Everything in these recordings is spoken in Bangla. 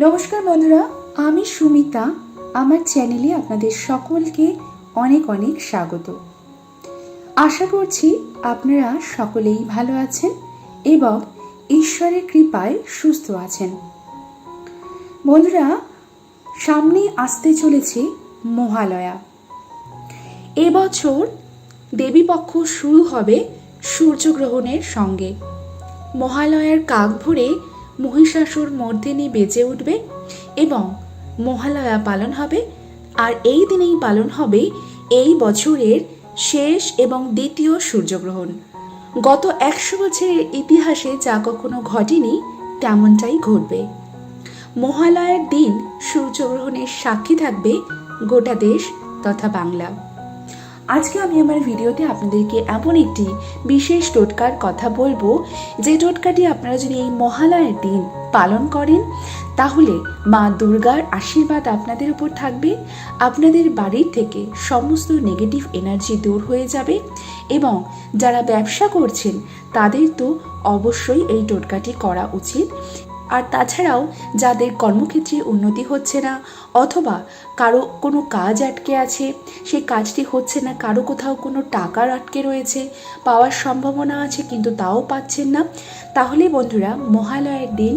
নমস্কার বন্ধুরা, আমি সুমিতা। আমার চ্যানেলে আপনাদের সকলকে অনেক অনেক স্বাগত। আশা করছি আপনারা সকলেই ভালো আছেন এবং ঈশ্বরের কৃপায় সুস্থ আছেন। বন্ধুরা, সামনে আসতে চলেছে মহালয়া। এবছর দেবীপক্ষ শুরু হবে সূর্যগ্রহণের সঙ্গে। মহালয়ার কাক ভরে মহিষাসুর মর্দিনী বেঁচে উঠবে এবং মহালয়া পালন হবে। আর এই দিনেই পালন হবে এই বছরের শেষ এবং দ্বিতীয় সূর্যগ্রহণ। গত একশো বছরের ইতিহাসে যা কখনো ঘটেনি, তেমনটাই ঘটবে। মহালয়ার দিন সূর্যগ্রহণের সাক্ষী থাকবে গোটা দেশ তথা বাংলা। আজকে আমি আমার ভিডিওতে আপনাদেরকে এমন একটি বিশেষ টোটকার কথা বলব, যে টোটকাটি আপনারা যদি এই মহালয়ের দিন পালন করেন, তাহলে মা দুর্গার আশীর্বাদ আপনাদের উপর থাকবে, আপনাদের বাড়ির থেকে সমস্ত নেগেটিভ এনার্জি দূর হয়ে যাবে এবং যারা ব্যবসা করছেন, তাদের তো অবশ্যই এই টোটকাটি করা উচিত। আর তাছাড়াও যাদের কর্মক্ষেত্রে উন্নতি হচ্ছে না অথবা কারও কোনো কাজ আটকে আছে সেই কাজটি হচ্ছে না, কারও কোথাও কোনো টাকার আটকে রয়েছে, পাওয়ার সম্ভাবনা আছে কিন্তু তাও পাচ্ছেন না, তাহলে বন্ধুরা মহালয়ের দিন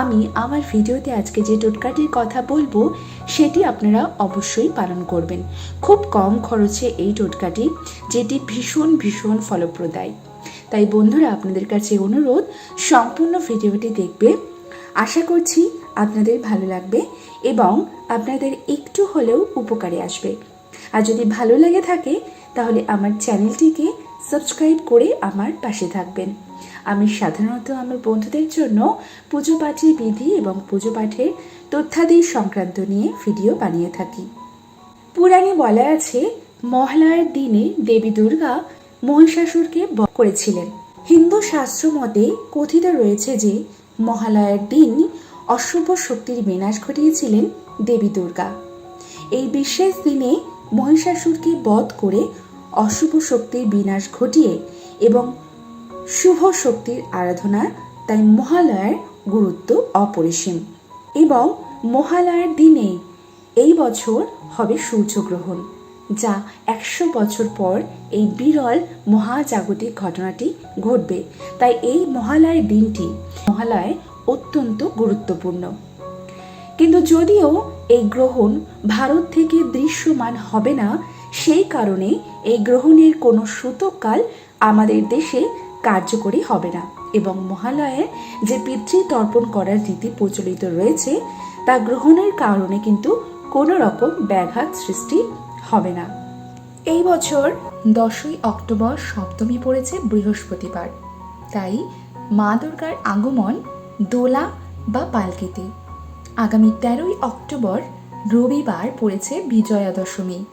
আমি আমার ভিডিওতে আজকে যে টোটকাটির কথা বলব, সেটি আপনারা অবশ্যই পালন করবেন। খুব কম খরচে এই টোটকাটি, যেটি ভীষণ ভীষণ ফলপ্রদায়। তাই বন্ধুরা, আপনাদের কাছে অনুরোধ, সম্পূর্ণ ভিডিওটি দেখবে আশা করছি আপনাদের ভালো লাগবে এবং আপনাদের একটু হলেও উপকারে আসবে। আর যদি ভালো লাগে থাকে, তাহলে আমার চ্যানেলটিকে সাবস্ক্রাইব করে আমার পাশে থাকবেন। আমি সাধারণত আমার বন্ধুদের জন্য পুজো পাঠের বিধি এবং পুজো পাঠের তথ্যাদি সংক্রান্ত নিয়ে ভিডিও বানিয়ে থাকি। পুরাণে বলা আছে মহালয়ার দিনে দেবী দুর্গা মহিষাসুরকে বধ করেছিলেন। হিন্দু শাস্ত্র মতে কথিত রয়েছে যে মহালয়ার দিন অশুভ শক্তির বিনাশ ঘটিয়েছিলেন দেবী দুর্গা। এই বিশেষ দিনে মহিষাসুরকে বধ করে অশুভ শক্তির বিনাশ ঘটিয়ে এবং শুভ শক্তির আরাধনা তাই মহালয়ার গুরুত্ব অপরিসীম। এবং মহালয়ার দিনে এই বছর হবে সূর্যগ্রহণ। যা একশো বছর পর এই বিরল মহাজাগতিক ঘটনাটি ঘটবে। তাই এই মহালয়ের দিনটি মহালয় অত্যন্ত গুরুত্বপূর্ণ। কিন্তু যদিও এই গ্রহণ ভারত থেকে দৃশ্যমান হবে না, সেই কারণে এই গ্রহণের কোনো সূতককাল আমাদের দেশে কার্যকরী হবে না এবং মহালয়ে যে পিতৃতর্পণ করার রীতি প্রচলিত রয়েছে, তা গ্রহণের কারণে কিন্তু কোনো রকম ব্যাঘাত সৃষ্টি হবে না। এই বছর দশই অক্টোবর সপ্তমী পড়েছে বৃহস্পতিবার। তাই মা দুর্গার আগমন দোলা বা পালকিতে। আগামী তেরোই অক্টোবর রবিবার পড়েছে বিজয়া দশমী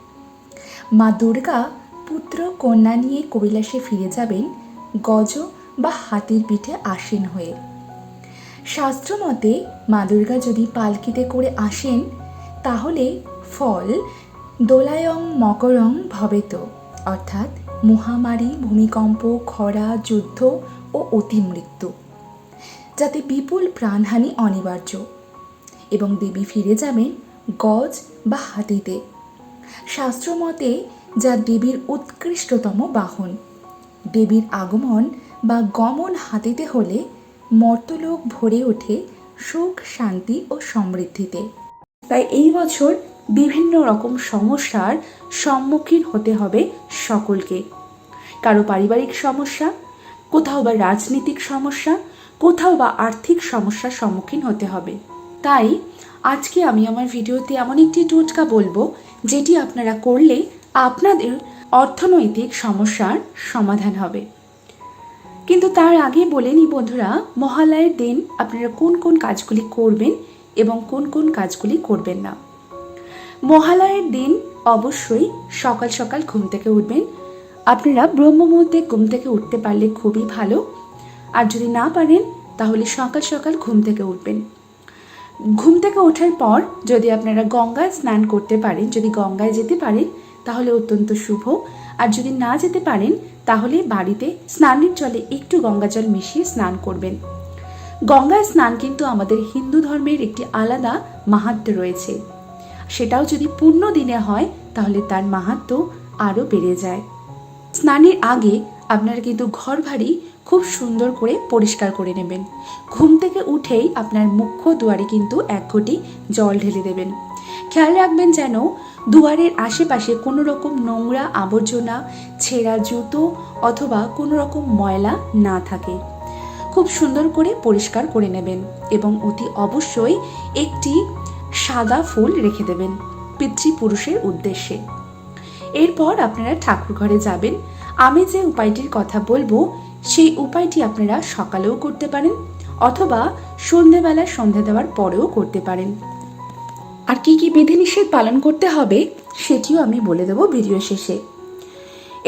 মা দুর্গা পুত্র কন্যা নিয়ে কৈলাসে ফিরে যাবেন গজ বা হাতির পিঠে আসেন হয়ে। শাস্ত্রমতে মা দুর্গা যদি পালকিতে করে আসেন, তাহলে ফল দোলায়ং মকরং ভবেত, অর্থাৎ মহামারী, ভূমিকম্প, খরা, যুদ্ধ ও অতিমৃত্যু, যাতে বিপুল প্রাণহানি অনিবার্য এবং দেবী ফিরে যাবেন গজ বা হাতিতে। শাস্ত্রমতে, যা দেবীর উৎকৃষ্টতম বাহন, দেবীর আগমন বা গমন হাতিতে হলে মর্তলোক ভরে ওঠে সুখ, শান্তি ও সমৃদ্ধিতে। তাই এই বছর বিভিন্ন রকম সমস্যার সম্মুখীন হতে হবে সকলকে। কারও পারিবারিক সমস্যা, কোথাও বা রাজনৈতিক সমস্যা, কোথাও বা আর্থিক সমস্যার সম্মুখীন হতে হবে। তাই আজকে আমি আমার ভিডিওতে এমন একটি টোটকা বলব, যেটি আপনারা করলে আপনাদের অর্থনৈতিক সমস্যার সমাধান হবে। কিন্তু তার আগে বলে নি বন্ধুরা, মহালয়ের দিন আপনারা কোন কোন কাজগুলি করবেন এবং কোন কোন কাজগুলি করবেন না। মহালয়ের দিন অবশ্যই সকাল সকাল ঘুম থেকে উঠবেন। আপনারা ব্রহ্ম মুহূর্তে ঘুম থেকে উঠতে পারলে খুবই ভালো। আর যদি না পারেন, তাহলে সকাল সকাল ঘুম থেকে উঠবেন। ঘুম থেকে ওঠার পর যদি আপনারা গঙ্গায় স্নান করতে পারেন, যদি গঙ্গায় যেতে পারেন, তাহলে অত্যন্ত শুভ। আর যদি না যেতে পারেন, তাহলে বাড়িতে স্নানের জলে একটু গঙ্গা জল মিশিয়ে স্নান করবেন। গঙ্গায় স্নান কিন্তু আমাদের হিন্দু ধর্মের একটি আলাদা মাহাত্ম্য রয়েছে। সেটাও যদি পূর্ণ দিনে হয়, তাহলে তার মাহাত্ম্য আরও বেড়ে যায়। স্নানের আগে আপনারা কিন্তু ঘর ভারী খুব সুন্দর করে পরিষ্কার করে নেবেন। ঘুম থেকে উঠেই আপনার মুখ্য দুয়ারে কিন্তু এক ঘটি জল ঢেলে দেবেন। খেয়াল রাখবেন যেন দুয়ারের আশেপাশে কোনো রকম নোংরা আবর্জনা, ছেঁড়া জুতো অথবা কোনো রকম ময়লা না থাকে। খুব সুন্দর করে পরিষ্কার করে নেবেন এবং অতি অবশ্যই একটি সাদা ফুল রেখে দেবেন পিতৃপুরুষের উদ্দেশ্যে। এরপর আপনারা ঠাকুর ঘরে যাবেন। আমি যে উপায়টির কথা বলব, সেই উপায়টি আপনারা সকালেও করতে পারেন অথবা সন্ধেবেলা সন্ধে দেওয়ার পরেও করতে পারেন। আর কি কি বিধিনিষেধ পালন করতে হবে, সেটিও আমি বলে দেবো ভিডিও শেষে।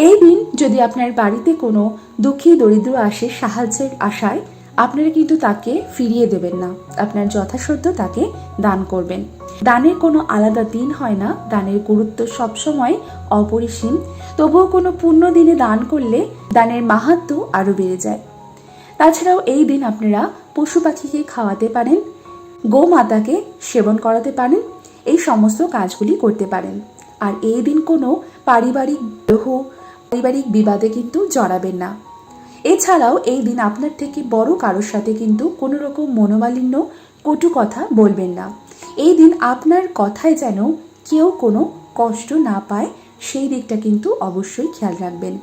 এই দিন যদি আপনার বাড়িতে কোনো দুঃখী দরিদ্র আসে, সাহায্যের আশায় আপনারা কিন্তু তাকে ফিরিয়ে দেবেন না। আপনার যথাসাধ্য তাকে দান করবেন। দানের কোনো আলাদা দিন হয় না। দানের গুরুত্ব সবসময় অপরিসীম। তবুও কোনো পূর্ণ দিনে দান করলে দানের মাহাত্ম্য আরও বেড়ে যায়। তাছাড়াও এই দিন আপনারা পশু পাখিকে খাওয়াতে পারেন, গোমাতাকে সেবন করাতে পারেন, এই সমস্ত কাজগুলি করতে পারেন। আর এই দিন কোনো পারিবারিক দেহ, পারিবারিক বিবাদে কিন্তু জড়াবেন না। এছাড়াও এই দিন আপনার থেকে বড় কারোর সাথে কিন্তু কোনো রকম মনোমালিন্য, কটু কথা বলবেন না। এই দিন আপনার কথায় যেন কেউ কোনো কষ্ট না পায়, সেই দিকটা কিন্তু অবশ্যই খেয়াল রাখবেন।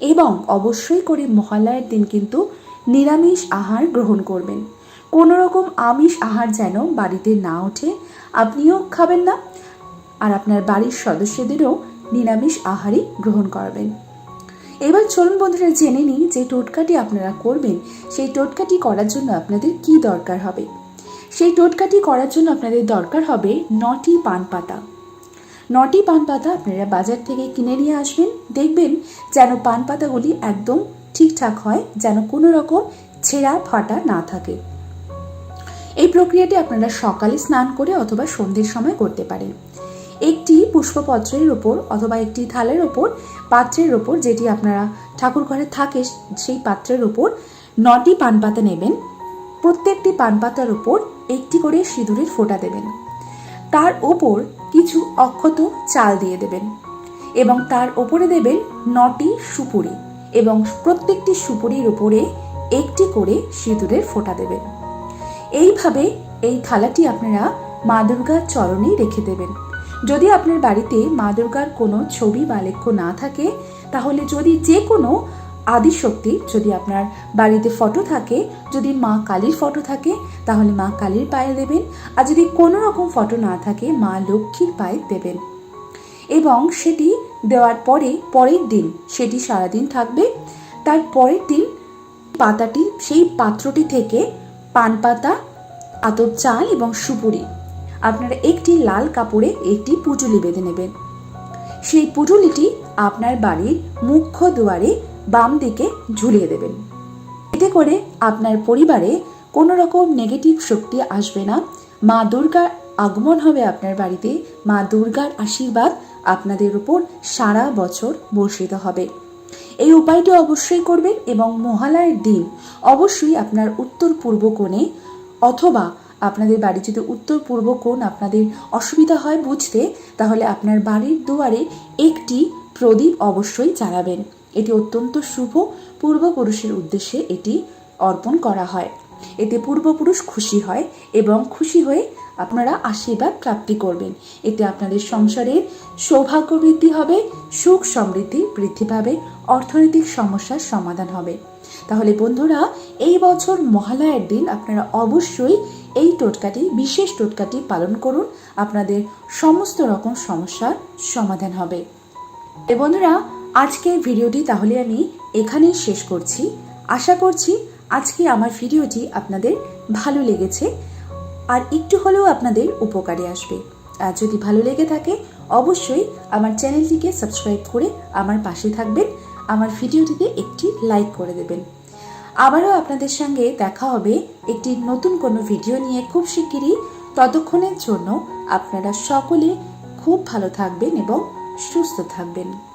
এবং অবশ্যই করে মহালয়ের দিন কিন্তু নিরামিষ আহার গ্রহণ করবেন। কোনো রকম আমিষ আহার যেন বাড়িতে না ওঠে, আপনিও খাবেন না। আর আপনার বাড়ির সদস্যদেরও নিরামিষ আহারই গ্রহণ করবেন। এবার চলুন বন্ধুরা জেনে নিই যে টোটকাটি আপনারা করবেন, সেই টোটকাটি করার জন্য আপনাদের কি দরকার হবে। সেই টোটকাটি করার জন্য আপনাদের দরকার হবে নটি পান পাতা। নটি পান পাতা আপনারা বাজার থেকে কিনে নিয়ে আসবেন। দেখবেন যেন পান পাতাগুলি একদম ঠিকঠাক হয়, যেন কোনো রকম ছেঁড়া ফাটা না থাকে। এই প্রক্রিয়াটি আপনারা সকালে স্নান করে অথবা সন্ধ্যের সময় করতে পারেন। একটি পুষ্পপত্রের ওপর অথবা একটি থালের ওপর পাত্রের ওপর যেটি আপনারা ঠাকুর ঘরে থাকে, সেই পাত্রের ওপর নটি পান পাতা নেবেন। প্রত্যেকটি পান পাতার ওপর একটি করে সিঁদুরের ফোঁটা দেবেন। তার ওপর কিছু অক্ষত চাল দিয়ে দেবেন এবং তার ওপরে দেবেন নটি সুপুরি এবং প্রত্যেকটি সুপুরির উপরে একটি করে সিঁদুরের ফোঁটা দেবেন। এইভাবে এই থালাটি আপনারা মা দুর্গার চরণে রেখে দেবেন। যদি আপনার বাড়িতে মা দুর্গার কোনো ছবি বা লেখ্য না থাকে, তাহলে যদি যে কোনো আদিশক্তি যদি আপনার বাড়িতে ফটো থাকে, যদি মা কালীর ফটো থাকে, তাহলে মা কালীর পায়ে দেবেন। আর যদি কোনো রকম ফটো না থাকে, মা লক্ষ্মীর পায়ে দেবেন। এবং সেটি দেওয়ার পরে, পরের দিন সেটি সারাদিন থাকবে। তার পরের দিন পাতাটি, সেই পাত্রটি থেকে পান পাতা, আতপ চাল এবং সুপুরি আপনারা একটি লাল কাপড়ে একটি পুটুলি বেঁধে নেবেন। সেই পুটুলিটি আপনার বাড়ির মুখ্য দুয়ারে বাম দিকে ঝুলিয়ে দেবেন। এতে করে আপনার পরিবারে কোনো রকম নেগেটিভ শক্তি আসবে না। মা দুর্গার আগমন হবে আপনার বাড়িতে। মা দুর্গার আশীর্বাদ আপনাদের উপর সারা বছর বর্ষিত হবে। এই উপায়টি অবশ্যই করবেন এবং মহালয়ের দিন অবশ্যই আপনার উত্তর পূর্ব কোণে অথবা আপনাদের বাড়ি যদি উত্তর পূর্ব কোণ আপনাদের অসুবিধা হয় বুঝতে, তাহলে আপনার বাড়ির দুয়ারে একটি প্রদীপ অবশ্যই জ্বালাবেন এটি অত্যন্ত শুভ। পূর্বপুরুষের উদ্দেশ্যে এটি অর্পণ করা হয়। এতে পূর্বপুরুষ খুশি হয় এবং খুশি হয়ে আপনারা আশীর্বাদ প্রাপ্তি করবেন। এতে আপনাদের সংসারের সৌভাগ্য বৃদ্ধি হবে, সুখ সমৃদ্ধি বৃদ্ধি পাবে, অর্থনৈতিক সমস্যার সমাধান হবে। তাহলে বন্ধুরা, এই বছর মহালয়ের দিন আপনারা অবশ্যই এই টোটকাটি, বিশেষ টোটকাটি পালন করুন। আপনাদের সমস্ত রকম সমস্যার সমাধান হবে। এ বন্ধুরা, আজকের ভিডিওটি তাহলে আমি এখানেই শেষ করছি। আশা করছি আজকে আমার ভিডিওটি আপনাদের ভালো লেগেছে। আর একটু হলেও আপনাদের উপকারে আসবে। আর যদি ভালো লেগে থাকে, অবশ্যই আমার চ্যানেলটিকে সাবস্ক্রাইব করে আমার পাশে থাকবেন। আমার ভিডিওটিতে একটি লাইক করে দেবেন। আবারও আপনাদের সঙ্গে দেখা হবে একটি নতুন কোনো ভিডিও নিয়ে খুব শিগগিরই। ততক্ষণের জন্য আপনারা সকলে খুব ভালো থাকবেন এবং সুস্থ থাকবেন।